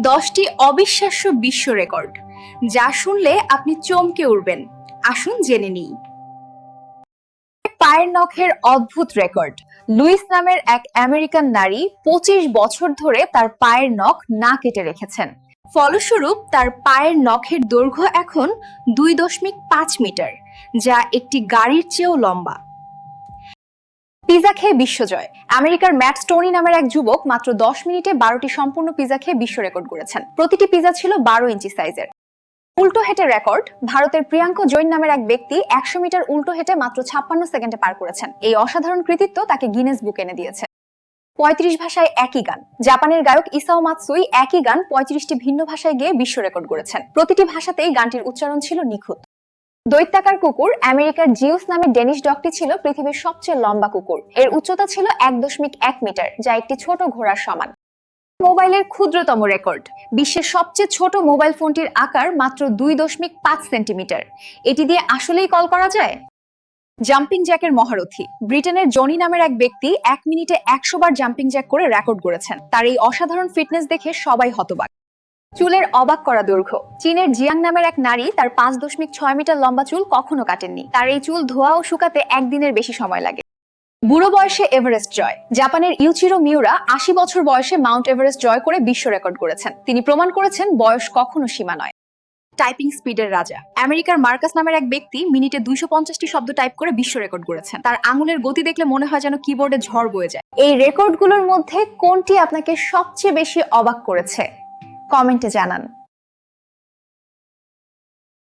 দশটি অবিশ্বাস্য বিশ্ব রেকর্ড, যা শুনলে আপনি চমকে উঠবেন। আসুন জেনে নিই। পায়ের নখের অদ্ভুত রেকর্ড। লুইস নামের এক আমেরিকান নারী পঁচিশ বছর ধরে তার পায়ের নখ না কেটে রেখেছেন। ফলস্বরূপ, তার পায়ের নখের দৈর্ঘ্য এখন দুই দশমিক পাঁচ মিটার, যা একটি গাড়ির চেয়েও লম্বা। পিজা খেয়ে বিশ্বজয় আমেরিকার ম্যাট স্টোনি নামের এক যুবক মাত্র দশ মিনিটে বারোটি সম্পূর্ণ পিজা খেয়ে বিশ্ব রেকর্ড করেছেন। প্রতিটি পিজা ছিল বারো ইঞ্চি সাইজের। উল্টো হেঁটে রেকর্ড, ভারতের প্রিয়াঙ্ক জৈন নামের এক ব্যক্তি একশো মিটার উল্টো হেঁটে মাত্র ছাপ্পান্ন সেকেন্ডে পার করেছেন। এই অসাধারণ কৃতিত্ব তাকে গিনেস বুক এনে দিয়েছে। পঁয়ত্রিশ ভাষায় একই গান। জাপানের গায়ক ইসাও মাতসুই একই গান পঁয়ত্রিশটি ভিন্ন ভাষায় গিয়ে বিশ্ব রেকর্ড করেছেন। প্রতিটি ভাষাতেই গানটির উচ্চারণ ছিল নিখুঁত। দৈত্যাকার কুকুর আমেরিকার জিউস নামে ডেনিশ ডগটি ছিল পৃথিবীর সবচেয়ে লম্বা কুকুর। এর উচ্চতা ছিল এক দশমিক এক মিটার, যা একটি ছোট ঘোড়ার সমান। মোবাইলের ক্ষুদ্রতম রেকর্ড। বিশ্বের সবচেয়ে ছোট মোবাইল ফোনটির আকার মাত্র দুই দশমিক পাঁচ সেন্টিমিটার। এটি দিয়ে আসলেই কল করা যায়? জাম্পিং জ্যাকের মহারথী। ব্রিটেনের জনি নামের এক ব্যক্তি এক মিনিটে একশো বার জাম্পিং জ্যাক করে রেকর্ড করেছেন তার এই অসাধারণ ফিটনেস দেখে সবাই হতবাক। চুলের অবাক করা দৈর্ঘ্য। চীনের জিয়াং নামের এক নারী তার পাঁচ দশমিক ছয় মিটার লম্বা চুল কখনো কাটেননি। তার এই চুল ধোয়া ও শুকাতে একদিনের বেশি সময় লাগে। বুড়ো বয়সে এভারেস্ট জয়। জাপানের ইউচিরো মিউরা আশি বছর বয়সে মাউন্ট এভারেস্ট জয় করে বিশ্ব রেকর্ড করেছেন। তিনি প্রমাণ করেছেন বয়স কখনো সীমা নয়। টাইপিং স্পিডের রাজা। আমেরিকার মার্কাস নামের এক ব্যক্তি মিনিটে দুইশো পঞ্চাশটি শব্দ টাইপ করে বিশ্ব রেকর্ড করেছেন। তার আঙুলের গতি দেখলে মনে হয় যেন কিবোর্ডে ঝড় বয়ে যায়। এই রেকর্ডগুলোর মধ্যে কোনটি আপনাকে সবচেয়ে বেশি অবাক করেছে? কমেন্টে জানান।